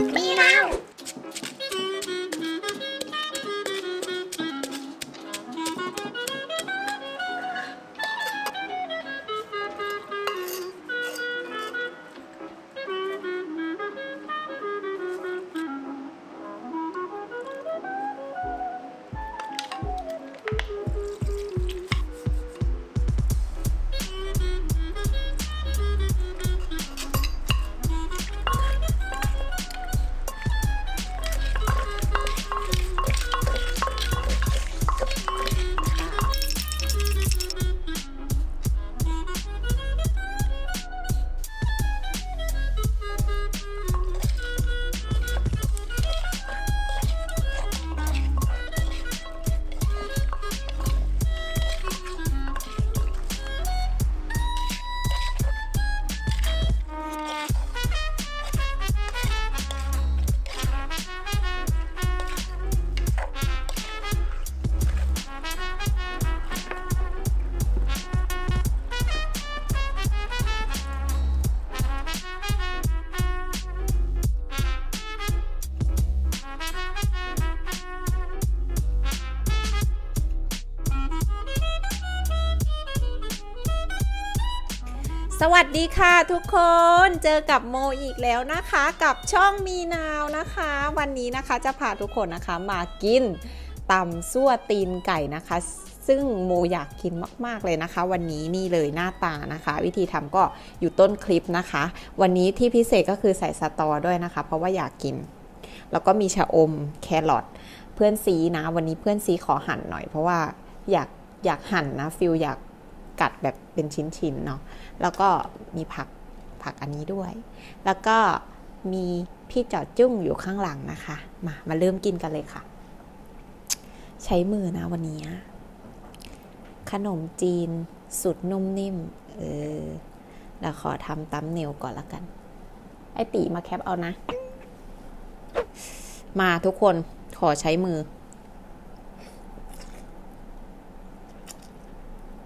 มีน สวัสดีค่ะทุกคนเจอกับโมอีกแล้วนะคะ กับช่องมีนาวนะคะ วันนี้นะคะจะพาทุกคนนะคะมากินตำซั่วตีนไก่นะคะ ซึ่งโมอยากกินมากๆเลยนะคะ วันนี้นี่เลยหน้าตานะคะ วิธีทำก็อยู่ต้นคลิปนะคะ วันนี้ที่พิเศษก็คือใส่สตอด้วยนะคะ เพราะว่าอยากกิน แล้วก็มีชะอมแครอทเพื่อนซีนะ วันนี้เพื่อนซีขอหั่นหน่อย เพราะว่าอยากอยากหั่นนะฟิลอยาก กัดแบบเป็นชิ้นๆเนาะแล้วก็มีผักผักอันนี้ด้วย แล้วก็มีพี่จอดจุ้งอยู่ข้างหลังนะคะ มามาเริ่มกินกันเลยค่ะ ใช้มือนะวันนี้ ขนมจีนสุดนุ่มนิ่ม เออเราขอทำตั้มเนวก่อนละกัน ไอตีมาแคปเอานะ มาทุกคนขอใช้มือ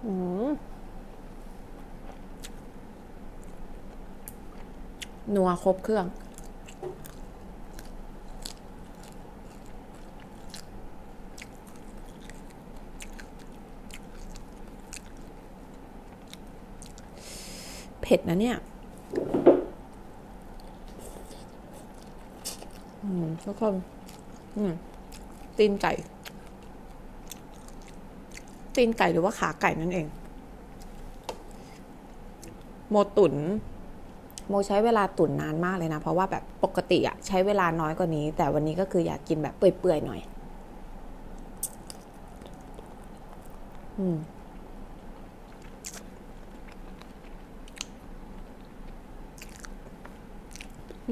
อืม นัวครบเครื่อง เผ็ดนะเนี่ยอืมทุกคนอืมตีนไก่ ตีนไก่หรือว่าขาไก่นั่นเอง โมตุนโมใช้เวลาตุ๋นนานมากเลยนะ เพราะว่าแบบปกติอะใช้เวลาน้อยกว่านี้ แต่วันนี้ก็คืออยากกินแบบเปื่อยๆหน่อย อืม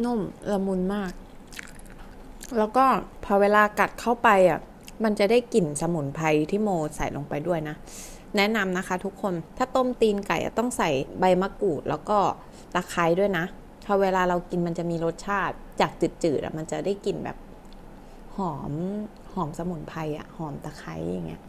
นุ่มละมุนมาก แล้วก็พอเวลากัดเข้าไปอะ มันจะได้กลิ่นสมุนไพรที่โมใส่ลงไปด้วยนะ แนะนำนะคะทุกคนถ้าต้มตีนไก่ต้องใส่ใบมะกรูดแล้วก็ตะไคร้ด้วยนะพอเวลาเรากินมันจะมีรสชาติจากจืดๆอะมันจะได้กลิ่นแบบหอมหอมสมุนไพรอะหอมตะไคร้อย่างเงี้ย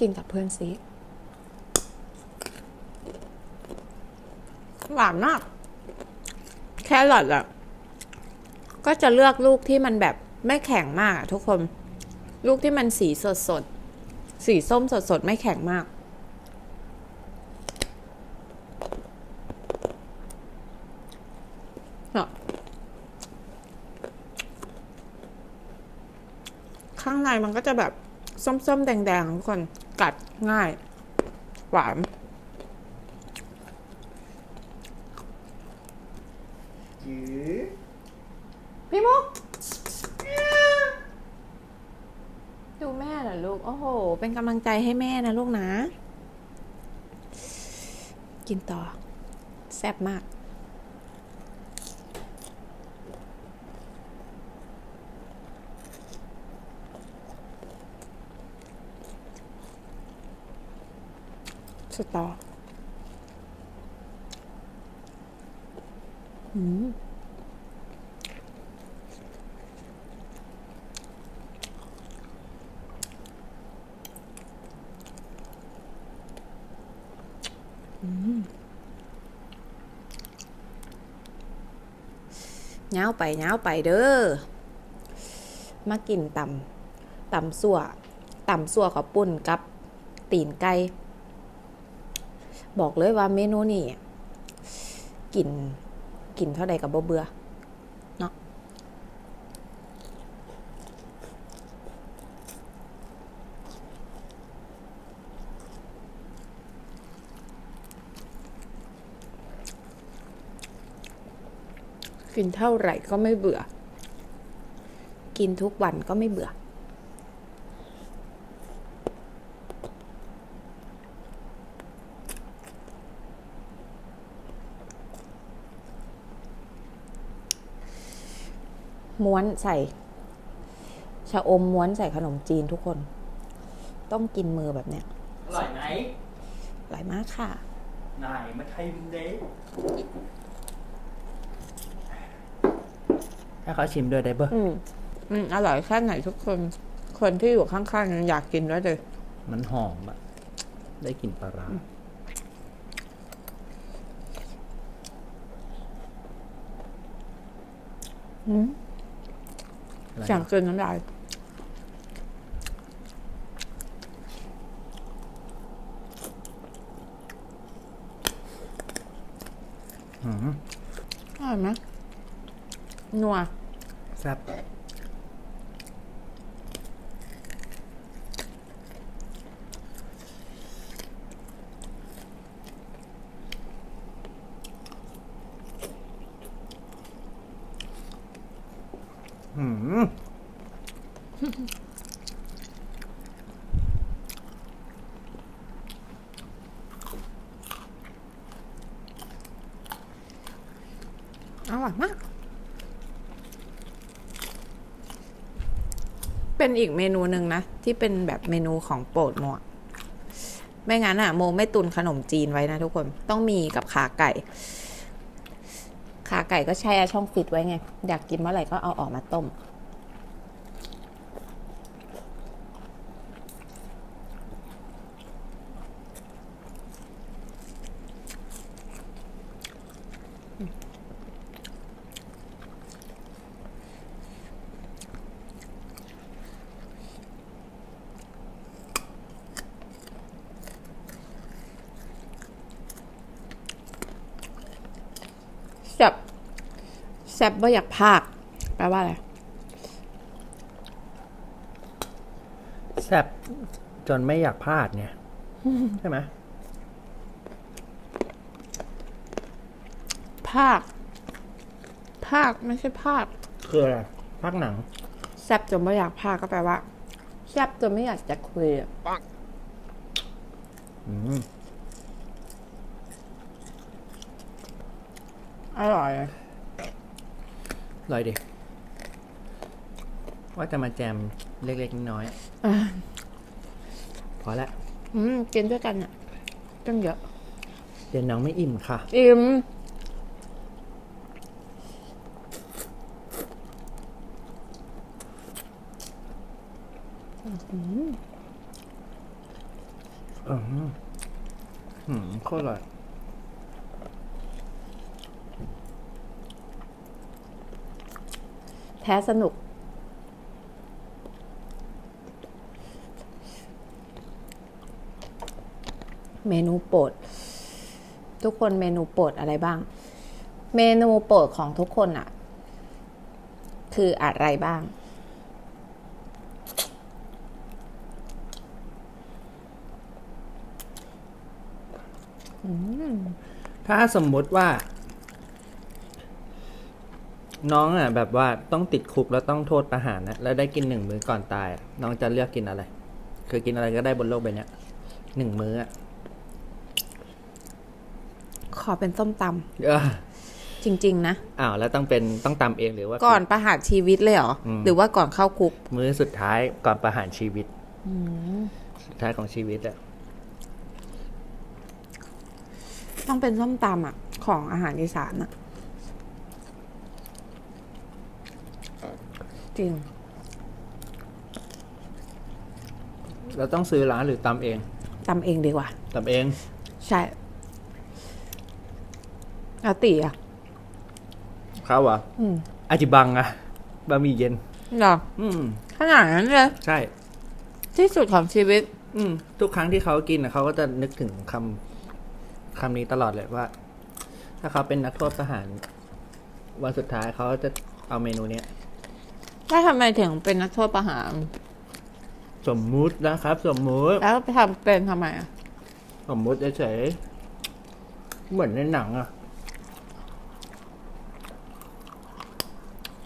กินกับเพื่อนซิหวานมาก แครอทอะ ก็จะเลือกลูกที่มันแบบไม่แข็งมากอะทุกคน ลูกที่มันสีสดสด สีส้มสดสดไม่แข็งมากเนี่ยข้างในมันก็จะแบบส้มๆ แดงๆทุกคน กัดง่าย หวานจือพี่มุกดูแม่เหรอลูก โอ้โห เป็นกำลังใจให้แม่นะลูกนะ กินต่อ แซ่บมาก สตอเงาไปเงาไปเด้อ มากินตำตำสัวตำสัวขอปุ่นกับตีนไก่ บอกเลยว่าเมนูนี่กินกินเท่าใดกับบ่เบื่อเนาะกินเท่าไหร่ก็ไม่เบื่อ กินทุกวันก็ไม่เบื่อ ม้วนใส่ชะอมม้วนใส่ขนมจีนทุกคน ต้องกินมือแบบเนี้ยอร่อยไหมอร่อยมากค่ะนายมาไทยมินเดย์ให้เขาชิมด้วยได้เบอร์อืมอืมอร่อยแค่ไหนทุกคน คนที่อยู่ข้างๆยังอยากกินด้วยเลยมันหอมอะได้กลิ่นปลาร้าอืม อะไรอยากกินน้ำลายหืมอร่อยไหมนัวแซ่บ เป็นอีกเมนูหนึ่งนะ ที่เป็นแบบเมนูของโปรดโมะไม่งั้นอะโมไม่ตุนขนมจีนไว้นะทุกคนต้องมีกับขาไก่ ขาไก่ก็แช่ช่องฟิตไว้ไง อยากกินเมื่อไหร่ก็เอาออกมาต้ม แซบ แซบว่าอยากพากแปลว่าอะไรแซ่บจนไม่อยากพลาดเนี่ยใช่ไหมภาค ภาคไม่ใช่ภาคคืออะไรภาคหนังแซบจนไม่อยากภาคก็แปลว่าแซบจนไม่อยากจะคุยอะอืมอร่อย อร่อยดิ ว่าจะมาแจมเล็กๆน้อยอะๆพอละอืมกินด้วยกันอะตั้งเยอะ เดี๋ยวน้องไม่อิ่มค่ะ อิ่ม อืมหืมโคตรอร่อย แท้สนุก เมนูโปรด ทุกคนเมนูโปรดอะไรบ้าง เมนูโปรดของทุกคนอะคืออะไรบ้างถ้าสมมติว่า น้องอะแบบว่าต้องติดคุกแล้วต้องโทษประหารนะแล้วได้กินหนึ่งมื้อก่อนตายอะน้องจะเลือกกินอะไร คือกินอะไรก็ได้บนโลกใบเนี้ยหนึ่งมื้ออะขอเป็นส้มตเออำจริง ๆ นะ อ้าวแล้วต้องเป็นต้องตำเองหรือว่า ก่อนประหารชีวิตเลยเหรอ อืม หรือว่าก่อนเข้าคุกมื้อสุดท้ายก่อนประหารชีวิตสุดท้ายของชีวิตอะต้องเป็นส้มตำอะ ของอาหารอีสานอะ จริง เราต้องซื้อร้านหรือตำเองตำเองดีกว่า ตำเอง ใช่แล้วตีอะเขาเหรออืมอาจิบังอะบะหมี่เย็น เหรออืม ขนาดนั้นเลยใช่ ที่สุดของชีวิต อืม ทุกครั้งที่เขากินอะเขาก็จะนึกถึงคำคำนี้ตลอดเลยว่า ถ้าเขาเป็นนักโทษประหาร วันสุดท้ายเขาจะเอาเมนูเนี้ย ถ้าทำไมถึงเป็นนักโทษประหาร สมมุตินะครับ สมมุติ แล้วไปทำเป็นทำไมอะสมมุติเฉยๆเหมือนในหนังอะ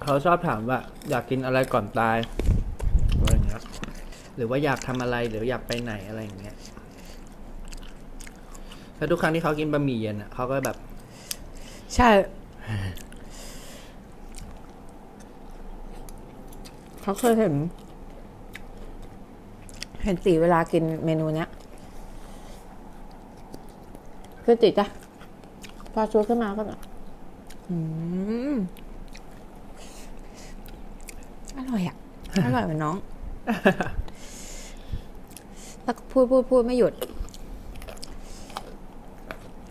เขาชอบถามว่า อยากกินอะไรก่อนตายอะไรอย่างเงี้ยหรือว่าอยากทำอะไรหรืออยากไปไหนอะไรอย่างเงี้ยแล้วทุกครั้งที่เขากินบะหมี่เย็นอะเขาก็แบบ ใช่ เขาเคยเห็น เห็นตีเวลากินเมนูเนี้ยคือติจ้ะพอชูขึ้นมาก็แบบอืมอร่อยอะ อร่อยเหมือนน้อง แล้วก็พูดพูดพูดไม่หยุด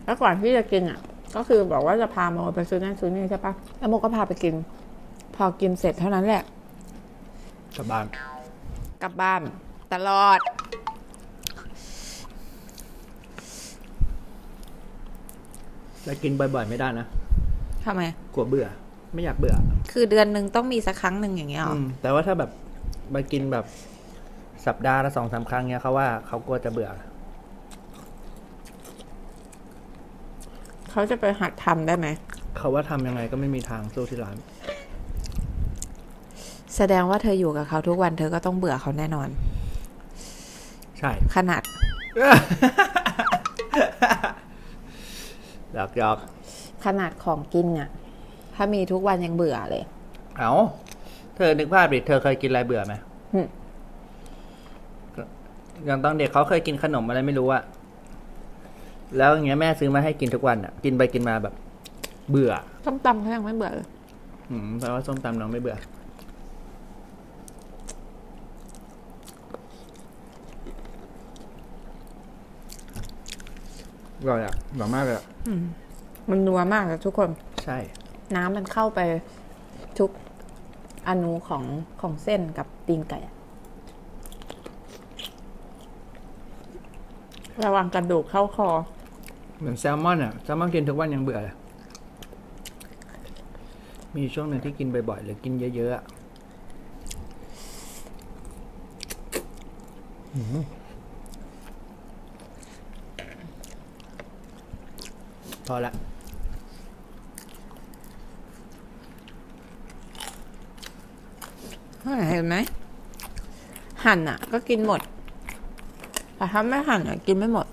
แล้วก่อนที่จะกินอะ ก็คือบอกว่าจะพาโมไปซื้อนั่นซื้อนี่ใช่ปะแล้วโมก็พาไปกิน พอกินเสร็จเท่านั้นแหละ กลับบ้าน กลับบ้าน ตลอด แต่กินบ่อยๆไม่ได้นะทำไม กลัวเบื่อ ไม่อยากเบื่อ คือเดือนหนึ่งต้องมีสักครั้งหนึ่งอย่างเงี้ยหรออืมแต่ว่าถ้าแบบมากินแบบสัปดาห์ละสองสามครั้งเนี้ยเขาว่าเขากลัวจะเบื่อ เขาจะไปหัดทำได้ไหม เขาว่าทำยังไงก็ไม่มีทางสู้ที่ร้าน แสดงว่าเธออยู่กับเขาทุกวันเธอก็ต้องเบื่อเขาแน่นอน ใช่ ขนาดหยอกหยอกขนาดของกินเนี่ยถ้ามีทุกวันยังเบื่อเลย เอาเธอนึกภาพดิเธอเคยกินอะไรเบื่อไหมหึอย่างตอนเด็กเขาเคยกินขนมอะไรไม่รู้อะแล้วอย่างเงี้ยแม่ซื้อมาให้กินทุกวันอะกินไปกินมาแบบ เบื่อต้มตำเขายังไม่เบื่อเลยอืมแปลว่าส้มตำน้องไม่เบื่อ อร่อยอะอร่อยมากเลยอะมันนัวมากเลยทุกคน ใช่ น้ำมันเข้าไปทุกอนูของของเส้นกับตีนไก่อะระวังกระดูกเข้าคอ เหมือนแซลมอนอะ แซลมอนกินทุกวันยังเบื่อเลย มีช่วงหนึ่งที่กินบ่อยๆหรือกินเยอะๆอะอืม พอละเห็นไหม หั่นอะ ก็กินหมด แต่ถ้าไม่หั่นอะ กินไม่หมด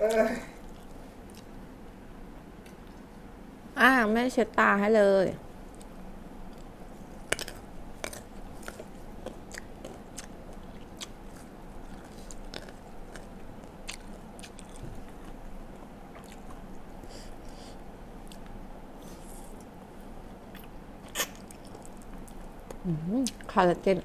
น้ อ่าไม่เช็ดตาให้เลยคอลลาเจน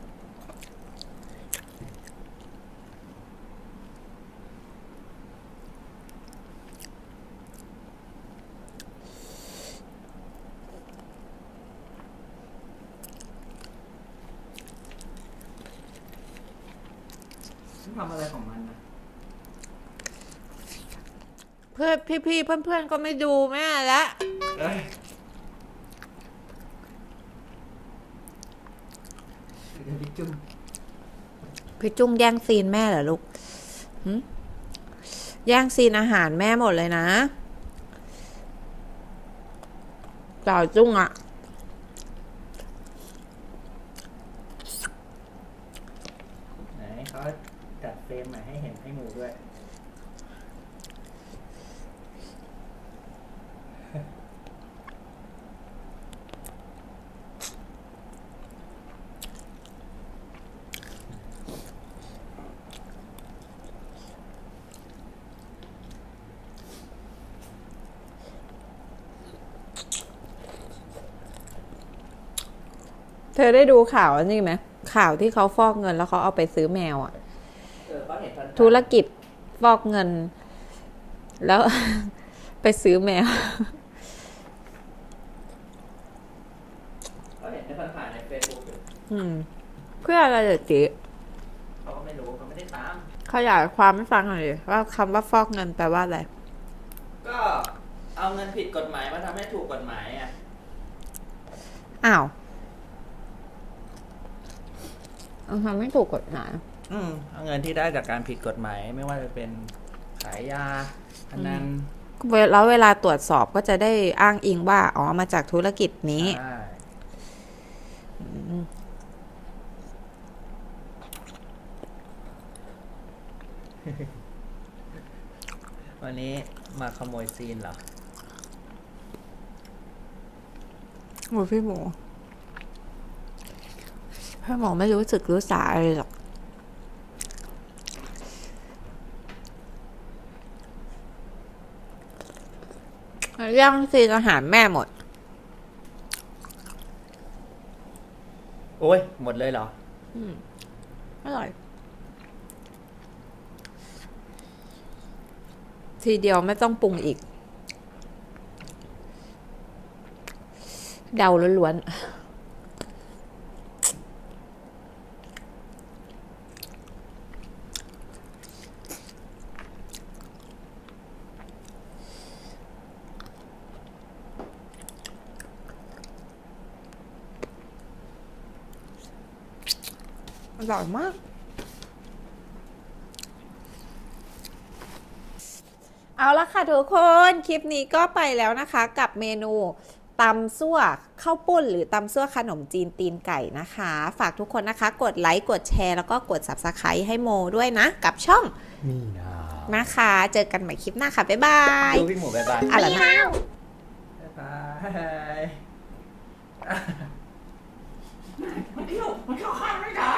ำทำอะไรของมันนะเพื่อนพี่ๆเพื่อนๆก็ไม่ดูแม่แล้วเอ้ยเดี๋ยวพี่จุ้มพี่จุ้งแย่งซีนแม่เหรอลูกหึแย่งซีนอาหารแม่หมดเลยนะจ่าจุ้งอะ เธอได้ดูข่าวนี่ไหมข่าวที่เขาฟอกเงินแล้วเขาเอาไปซื้อแมวอะธุรกิจฟอกเงิน แล้ว ไปซื้อแมว เขาเห็นในผ่านๆในเฟซบุ๊กอยู่อืม เพื่ออะไรเหรอจีเขาก็ไม่รู้เขาไม่ได้ตาม ขยายความให้ฟังหน่อยดิว่าคำว่าฟอกเงินแปลว่าอะไร ก็เอาเงินผิดกฎหมายมาทำให้ถูกกฎหมายอะ อ้าวเอาทำไม่ถูกกฎหมายอืมเอาเงินที่ได้จากการผิดกฎหมายไม่ว่าจะเป็นขายยาพนันแล้วเวลาตรวจสอบก็จะได้อ้างอิงว่า อ๋อมาจากธุรกิจนี้ใช่ วันนี้มาขโมยซีนเหรอโอ้พี่หมูพี่หมูไม่รู้สึกรู้สาอะไรหรอกย่างซีนอาหารแม่หมด อ้ย หมดเลยเหรออร่อย ทีเดียวไม่ต้องปรุงอีก เดาล้วนๆ อร่อยมาก เอาละค่ะทุกคนคลิปนี้ก็ไปแล้วนะคะกับเมนูตำซั่วข้าวปุ้นหรือตำซั่วขนมจีนตีนไก่นะคะ ฝากทุกคนนะคะ กดไลค์กดแชร์แล้วก็กด subscribe ให้โมด้วยนะ กับช่องนี่นะนะคะ เจอกันใหม่คลิปหน้าค่ะ บ๊ายบายดูพี่หมูบ๊ายบายอะไรนะบ๊ายบายมันเข้มันเข้าข้างไม่ได้